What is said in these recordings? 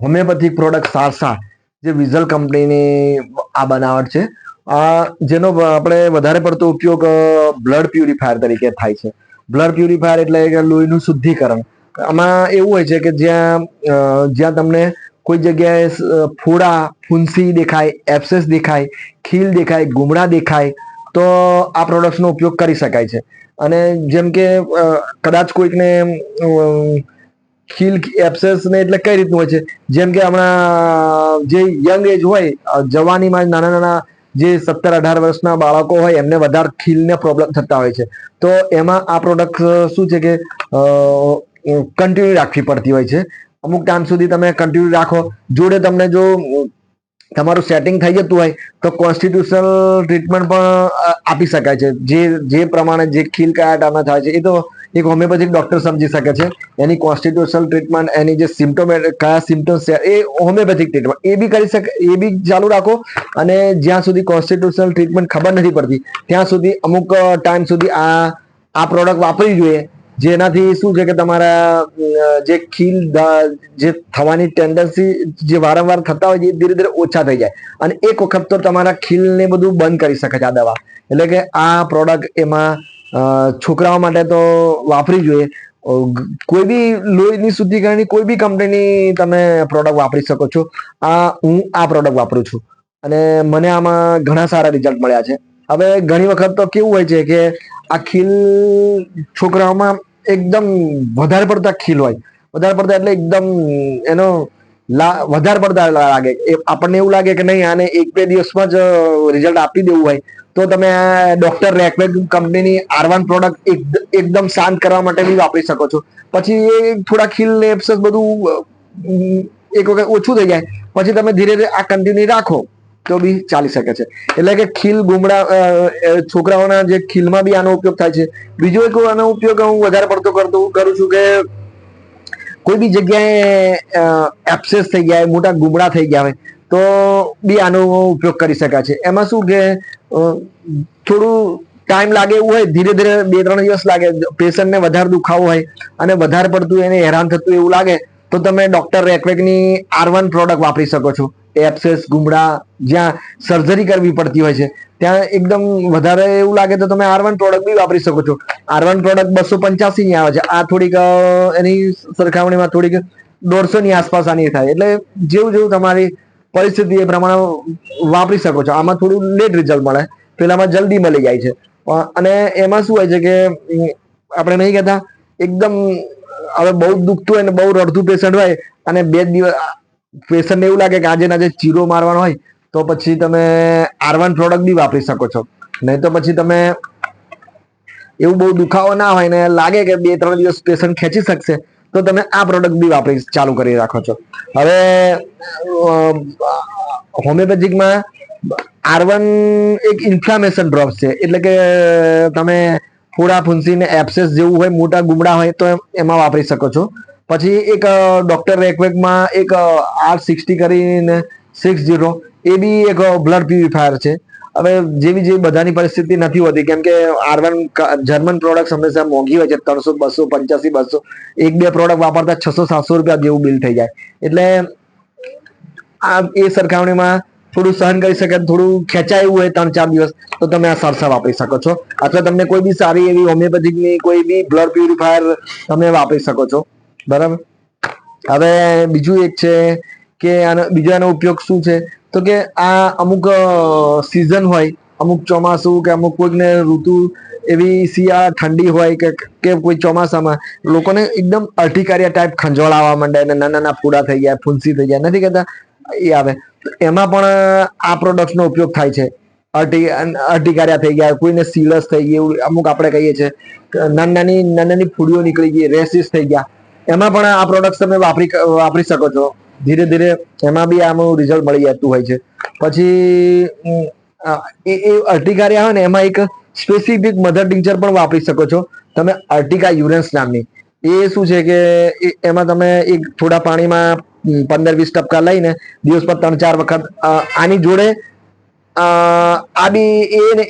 Homeopathic product Sarsa જે વિઝલ કંપનીની આ બનાવટ છે. આ જેનો આપણે વધારે પડતો ઉપયોગ બ્લડ પ્યુરિફાયર તરીકે થાય છે. બ્લડ પ્યુરિફાયર એટલે કે લોહીનું શુદ્ધિકરણ. આમાં એવું હોય છે કે જ્યાં જ્યાં તમને કોઈ જગ્યાએ ફોડા, ફૂંસી દેખાય એપ્સેસ દેખાય, ખીલ દેખાય, ગુમડા દેખાય, તો આ પ્રોડક્ટ્સનો ઉપયોગ કરી શકાય છે. અને જેમ કે કદાચ કોઈકને ખીલ એપ્સેસ ને એટલે કઈ રીતનું હોય છે? જેમ કે હમણાં જે યંગ એજ હોય જવાનીમાં નાના નાના જે સત્તર અઢાર વર્ષના બાળકો હોય, એમને વધારે ખીલને પ્રોબ્લેમ થતા હોય છે. તો એમાં આ પ્રોડક્ટ શું છે કે કન્ટિન્યુ રાખવી પડતી હોય છે. અમુક ટાઈમ સુધી તમે કન્ટિન્યુ રાખો. જોડે તમને જો તમારું સેટિંગ થઈ જતું હોય, તો કોન્સ્ટિટ્યુશનલ ટ્રીટમેન્ટ પણ આપી શકાય છે. જે જે પ્રમાણે જે ખીલ કયા ટાઈમે થાય છે, એ તો એક હોમિયોપેથિક ડોક્ટર સમજી શકે છે. એની કોન્સ્ટિટ્યુશનલ ટ્રીટમેન્ટ એની જે સિમ્ટોમ કયા સિમ્ટમ્સ છે, એ હોમિયોપેથિક ટ્રીટમેન્ટ એ બી કરી શકે, એ બી ચાલુ રાખો. અને જ્યાં સુધી કોન્સ્ટિટ્યુશનલ ટ્રીટમેન્ટ ખબર નથી પડતી, ત્યાં સુધી અમુક ટાઈમ સુધી આ આ પ્રોડક્ટ વાપરવી જોઈએ. જેનાથી શું છે કે તમારા જે ખીલ જે થવાની ટેન્ડન્સી જે વારંવાર થતા હોય છે, એ ધીરે ધીરે ઓછા થઈ જાય. અને એક વખત તો તમારા ખીલને બધું બંધ કરી શકે છે આ દવા. એટલે કે આ પ્રોડક્ટ એમાં છોકરાઓ માટે તો વાપરી જોઈએ. કોઈ બી લોહીની શુદ્ધિકરણની કોઈ બી કંપનીની તમે પ્રોડક્ટ વાપરી શકો છો. આ હું આ પ્રોડક્ટ વાપરું છું. અને મને આમાં ઘણા સારા રિઝલ્ટ મળ્યા છે. હવે ઘણી વખત તો કેવું હોય છે કે આ ખીલ છોકરાઓમાં એકદમ વધારે પડતા ખીલ હોય. વધારે પડતા એટલે એકદમ એનો વધારે પડતા લાગે. આપણને એવું લાગે કે નહીં, આને એક બે દિવસમાં જ રિઝલ્ટ આપી દેવું હોય. તો તમે ડોક્ટર રેકમેડ કંપનીની આરવાન પ્રોડક્ટ એકદમ શાંત કરવા માટે બી વાપરી શકો છો. પછી એ થોડા ખીલ ને એપ્સસ બધું એક વખત ઓછું થઈ જાય. પછી તમે ધીરે ધીરે આ કન્ટિન્યુ રાખો તો બી ચાલી શકે છે. એટલે કે ખીલ ગુમડા છોકરાઓના જે ખીલમાં બી આનો ઉપયોગ થાય છે. બીજો એક આનો ઉપયોગ હું વધારે પડતો કરતો, કરું છું કે કોઈ બી જગ્યાએ એપ્સેસ થઈ ગયા મોટા ગુમડા થઈ ગયા હોય, તો બી આનો ઉપયોગ કરી શકાય છે. એમાં શું કે થોડું ટાઈમ લાગે એવું હોય, ધીરે ધીરે બે, ત્રણ દિવસ લાગે. પેશન્ટને વધારે દુખાવો હોય અને વધારે પડતું એને હેરાન થતું એવું લાગે, તો તમે ડોક્ટર રેકવેકની આર વન પ્રોડક્ટ વાપરી શકો છો. એપ્સેસ, ગુમડા, જ્યાં સર્જરી કરવી પડતી હોય છે. ત્યાં એકદમ વધારે એવું લાગે તો તમે આર વન પ્રોડક્ટ બી વાપરી શકો છો. આર વન પ્રોડક્ટ બસો પંચ્યાસી ની આવે છે. આ થોડીક એની સરખામણીમાં થોડીક દોઢસો ની આસપાસ આની થાય. એટલે જેવું જેવું તમારી પરિસ્થિતિ એ પ્રમાણે વાપરી શકો છો. આમાં થોડું લેટ રિઝલ્ટ મળે. પેલામાં જલ્દી મળી જાય છે. અને એમાં શું હોય છે કે આપણે નહીં કહેતા, એકદમ હવે બહુ દુખતું હોય ને બહુ રડતું પેશન્ટ હોય અને બે દિવસ પેશન્ટને એવું લાગે કે આજે આજે ચીરો મારવાનો હોય, તો પછી તમે આરવાન પ્રોડક્ટ બી વાપરી શકો છો. નહીં તો પછી તમે એવું બહુ દુખાવો ના હોય ને લાગે કે બે ત્રણ દિવસ પેશન્ટ ખેંચી શકશે. તો તમે આ પ્રોડક્ટ બી વાપરી ચાલુ કરી રાખો છો. હવે હોમિયોપેથિકમાં આર વન એક ઇન્ફ્લામેશન ડ્રોપ છે. એટલે કે, તમે ફોડા ફૂંસીને એપ્સેસ જેવું હોય, મોટા ગુમડા હોય, તો એમાં વાપરી શકો છો. પછી એક ડોક્ટર રેકવેકમાં એક આર સિક્સટી કરીને સિક્સ જીરો એ બી એક બ્લડ પ્યુરિફાયર છે. હવે જેવી જેવી બધાની પરિસ્થિતિ નથી હોતી, કેમ કે આર વન જર્મન પ્રોડક્ટ હંમેશા મોંઘી હોય છે, ત્રણસો, બસો, પંચ્યાસી, બસો, એક બે પ્રોડક્ટ વાપરતા છસો, સાતસો રૂપિયા જેવું બિલ થઈ જાય. એટલે આ એ સરખામણીમાં થોડું સહન કરી શકે થોડું ખેંચાય હોય ત્રણ ચાર દિવસ, તો તમે આ સરસા વાપરી શકો છો. અથવા તમને કોઈ બી સારી એવી હોમિયોપેથિકની કોઈ બી બ્લડ પ્યુરિફાયર તમે વાપરી શકો છો. બરાબર? હવે બીજું એક છે કે આનો, બીજો એનો ઉપયોગ શું છે? તો કે આ અમુક સિઝન હોય, અમુક ચોમાસું કે અમુક કોઈકને ઋતુ એવી શિયાળા ઠંડી હોય કે કે કોઈ ચોમાસામાં, લોકોને એકદમ અર્ટિકારિયા ટાઈપ ખંજોળાવા માંડે અને નાના નાના ફૂડા થઈ ગયા ફૂંસી થઈ જાય, નથી કહેતા? એ આવે. એમાં પણ, આ પ્રોડક્ટનો ઉપયોગ થાય છે. અર્ટિ અર્ટિકારિયા થઈ ગયા, કોઈને સીલસ થઈ ગયું અમુક આપણે કહીએ છીએ. નાની નાની નાની ફૂડીઓ નીકળી ગઈ રેસિસ થઈ ગયા. એમાં પણ આ પ્રોડક્ટ તમે વાપરી વાપરી શકો છો. ધીરે ધીરે એમાં બી આમ રિઝલ્ટ મળી જતું હોય છે. પછી એ અર્ટિકા અર્ટિકારિયા હોય ને, એમાં એક સ્પેસિફિક મધર ટિંચર પણ વાપરી શકો છો. તમે અર્ટિકા યુરેન્સ નામની. એ શું છે કે એમાં તમે એક થોડા પાણીમાં પંદર વીસ ટપકા લઈને દિવસ પર ત્રણ ચાર વખત આની જોડે આ બી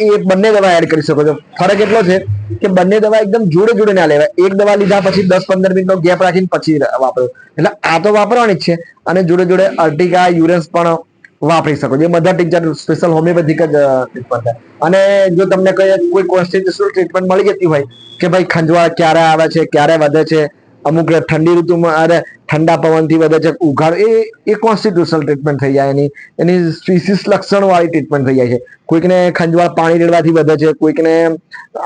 એ બંને દવા એડ કરી શકો છો. ફરક એટલો છે કે બંને દવા એકદમ જોડે જોડે ના લેવાય. એક દવા લીધા પછી દસ પંદર મિનિટનો ગેપ રાખીને પછી વાપરો. એટલે આ તો વાપરવાની જ છે. અને જોડે જોડે અર્ટિકા, યુરેન્સ પણ વાપરી શકો જે બધા ટીચર સ્પેશિયલ હોમિયોપેથિક જ ટ્રીટમેન્ટ થાય. અને જો તમને કોઈ કોઈ કોન્સ્ટિટ્યુશનલ ટ્રીટમેન્ટ મળી જતી હોય કે ભાઈ ખંજવાળ ક્યારે આવે છે, ક્યારે વધે છે, અમુક ઠંડી ઋતુમાં, અરે ઠંડા પવનથી વધે છે, ઉઘાડ, એ એ કોન્સ્ટિટ્યુશનલ ટ્રીટમેન્ટ થઈ જાય. એની એની સ્પીસીસ લક્ષણવાળી ટ્રીટમેન્ટ થઈ જાય છે. કોઈકને ખંજવાળ પાણી રેડવાથી વધે છે, કોઈકને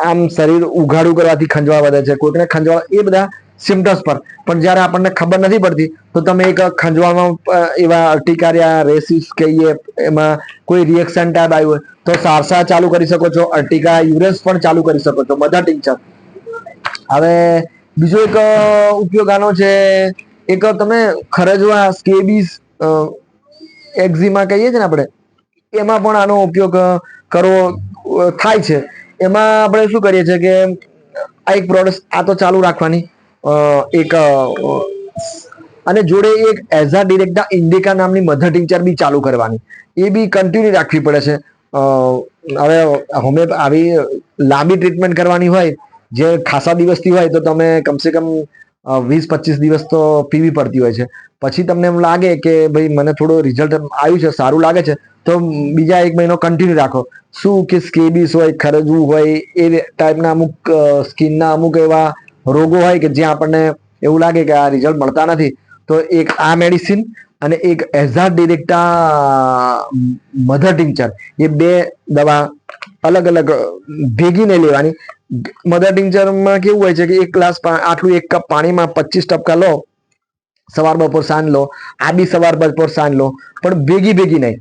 આમ શરીર ઉઘાડું કરવાથી ખંજવાળ વધે છે, કોઈકને ખંજવાળ એ બધા સિમ્ટમ્સ પર. પણ જ્યારે આપણને ખબર નથી પડતી, તો તમે એક ખંજવામાં એવા અર્ટિકારિયા રેસિસ કહીએ, એમાં કોઈ રિએક્શન ટાઈપ આવ્યું હોય, તો સારસા ચાલુ કરી શકો છો અર્ટિકા યુરેન્સ પણ ચાલુ કરી શકો છો મધર ટિંચર હવે, બીજો એક ઉપયોગ આનો છે, એક તમે ખરજવા સ્કેબીસ એક્ઝિમા કહીએ છીએ ને આપણે, એમાં પણ આનો ઉપયોગ કરવો થાય છે. એમાં આપણે શું કરીએ છીએ કે, આ એક પ્રોડક્ટ આ તો ચાલુ રાખવાની. એક અને જોડે એક એઝ આ ડિરેક્ટા ઇન્ડિકા નામની મધર ટીચર બી ચાલુ કરવાની. એ બી કન્ટિન્યુ રાખવી પડે છે. હવે હોમે આવી લાંબી ટ્રીટમેન્ટ કરવાની હોય, જે ખાસા દિવસથી હોય, તો તમે કમસે કમ વીસ પચીસ દિવસ તો પીવી પડતી હોય છે. પછી તમને એમ લાગે કે ભાઈ મને થોડું રિઝલ્ટ આવ્યું છે, સારું લાગે છે, તો બીજા એક મહિનો કન્ટિન્યુ રાખો. શું કે સ્કેબીસ હોય ખરજવું હોય, એ ટાઈપના અમુક સ્કિનના અમુક એવા રોગો હોય કે જ્યાં આપણને એવું લાગે કે આ રિઝલ્ટ મળતા નથી, તો એક આ મેડિસિન અને એક એઝા ડિરેક્ટા મધર ટિંચર એ બે દવા અલગ અલગ ભેગી નહીં લેવાની. મધર ટિંચરમાં કેવું હોય છે કે એક ગ્લાસ આટલું એક કપ પાણીમાં પચીસ ટપકા લો, સવાર બપોર સાંજ લો આ બી સવાર બપોર સાંજ લો, પણ ભેગી ભેગી નહીં.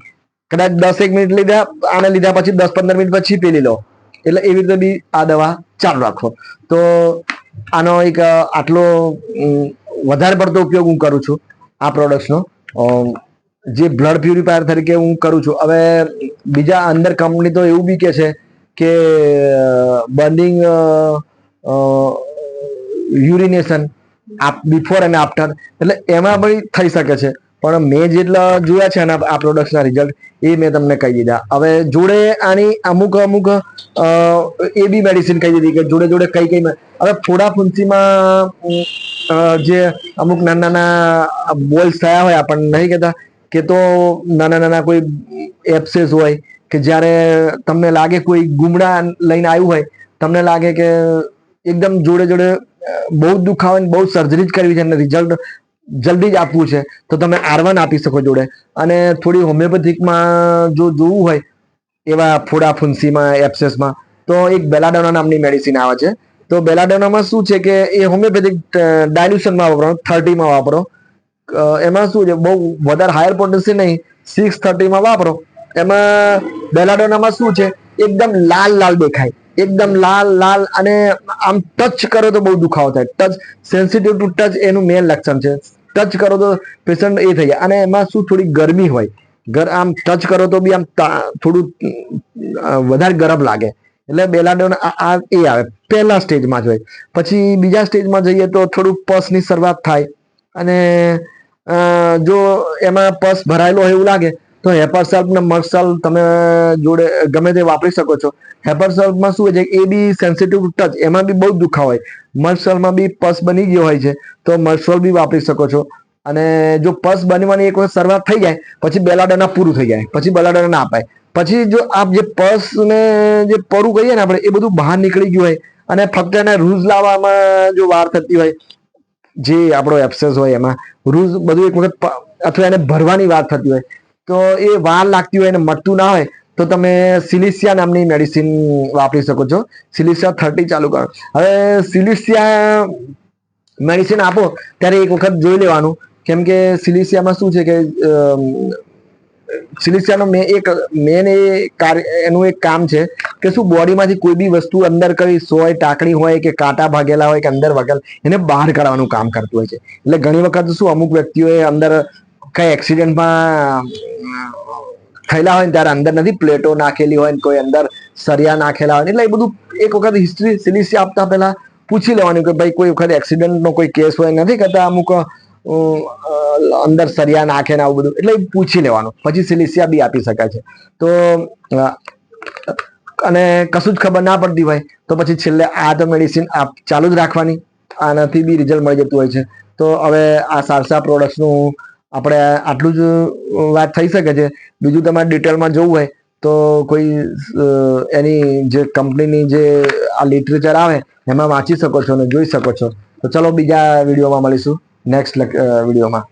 કદાચ દસ એક મિનિટ લીધા, આને લીધા પછી દસ પંદર મિનિટ પછી પેલી લો. એટલે એવી રીતે બી આ દવા ચાલુ રાખો. તો આનો એક આટલો વધારે પડતો ઉપયોગ હું કરું છું આ પ્રોડક્ટ્સનો જે બ્લડ પ્યુરિફાયર તરીકે હું કરું છું. હવે બીજા અંદર કંપની તો એવું બી કે છે કે burning urination before and after એટલે એમાં બી થઈ શકે છે. પણ મેં જેટલા જોયા છે આના આ પ્રોડક્ટ્સના રિઝલ્ટ એ મેં તમને કહી દીધા. હવે જોડે આની અમુક અમુક એ બી મેડિસિન કહી દીધી કે જોડે જોડે કઈ કઈ હવે ફોડા ફૂંસીમાં જે અમુક નાના નાના બોલ્સ થયા હોય આપણને નહીં કહેતા, કે તો નાના નાના કોઈ એપ્સેસ હોય, કે જ્યારે તમને લાગે કોઈ ગુમડા લઈને આવ્યું હોય, તમને લાગે કે એકદમ જોડે જોડે બહુ દુખાવે બહુ સર્જરી જ કરવી છે અને રિઝલ્ટ જલ્દી જ આપવું છે. તો તમે આર આપી શકો જોડે. અને થોડી હોમિયોપેથિકમાં જો જોવું હોય, એવા ફોડા ફુંસીમાં એપ્સેસમાં, તો એક બેલાડોના નામની મેડિસિન આવે છે. તો બેલાડોનામાં શું છે કે એ હોમિયોપેથિક ડાયલ્યુશનમાં વાપરો થર્ટીમાં વાપરો. એમાં શું છે, બહુ વધારે હાયર પોટન્સી નહીં સિક્સ થર્ટીમાં વાપરો. એમાં બેલાડોનામાં શું છે, એકદમ લાલ લાલ દેખાય. એકદમ લાલ લાલ અને આમ ટચ કરો તો બહુ દુખાવો થાય. ટચ સેન્સિટિવ ટુ ટચ એનું મેન લક્ષણ છે. ટચ કરો તો પેશન્ટ એ થઈ જાય. અને એમાં શું થોડી ગરમી હોય. ગર આમ ટચ કરો તો બી આમ થોડું વધારે ગરમ લાગે. એટલે બેલાડોન આ એ આવે. પહેલા સ્ટેજમાં જ હોય. પછી બીજા સ્ટેજમાં જઈએ તો થોડું પસની શરૂઆત થાય. અને જો એમાં પસ ભરાયેલો હોય એવું લાગે તો હેપરસલ્પ ને મર્સલ તમે જોડે ગમે તે વાપરી શકો છો. હેપરસલ્પમાં શું હોય છે એ બી સેન્સિટિવ ટચ એમાં બી બહુ દુખાવો હોય. મર્સલમાં બી પસ બની ગયો હોય છે, તો મર્સલ બી વાપરી શકો છો. અને જો પસ બનવાની એક વખત શરૂઆત થઈ જાય, પછી બેલાડાના પૂરું થઈ જાય, પછી બેલાડાના ના અપાય. પછી જો આપ જે પસ ને જે પરું કહીએ ને આપણે, એ બધું બહાર નીકળી ગયું હોય અને ફક્ત એને રૂઝ લાવવામાં જો વાર થતી હોય, જે આપણો એપ્સેસ હોય એમાં, રૂઝ બધું એક વખત અથવા એને ભરવાની વાત થતી હોય તો એ વાર લાગતી હોય અને મટતું ના હોય, તો તમે સિલિસિયા નામની મેડિસિન વાપરી શકો છો. સિલિસિયા થર્ટી ચાલુ કરો. હવે સિલિસિયા મેડિસિન આપો, ત્યારે એક વખત જોઈ લેવાનું. કેમ કે સિલિસિયામાં શું છે કે સિલિસિયાનો મેં એક મેન એ કાર્ય, એનું એક કામ છે કે શું બોડીમાંથી કોઈ બી વસ્તુ અંદર કઈ સોય, ટાંકણી હોય કે કાંટા ભાગેલા હોય કે અંદર ભાગેલા એને બહાર કાઢવાનું કામ કરતું હોય છે. એટલે ઘણી વખત શું અમુક વ્યક્તિઓએ અંદર કઈ એક્સિડન્ટમાં થયેલા હોય ને ત્યારે અંદર નથી, પ્લેટો નાખેલી હોય ને કોઈ અંદર સરિયા નાખેલા હોય એટલે એ બધું એક વખત હિસ્ટ્રી સિલિસિયા આપતા પહેલા પૂછી લેવાનું કે ભાઈ કોઈ વખત એક્સિડન્ટનો કોઈ કેસ હોય નથી કરતા, અમુક અંદર સરિયા નાખે ને આવું બધું, એટલે પૂછી લેવાનું. પછી સિલિસિયા બી આપી શકાય છે. તો અને કશું જ ખબર ના પડતી હોય, તો પછી છેલ્લે આ તો મેડિસિન આપ ચાલુ જ રાખવાની, આનાથી બી રિઝલ્ટ મળી જતું હોય છે. તો હવે આ સારસા પ્રોડક્ટ્સનું આપણે આટલું જ વાત થઈ શકે છે. બીજું તમારે ડિટેલમાં જોવું હોય તો કોઈ એની જે કંપનીની જે આ લિટરેચર આવે એમાં વાંચી શકો છો અને જોઈ શકો છો. તો ચલો બીજા વિડીયોમાં મળીશું. નેક્સ્ટ વિડીયોમાં.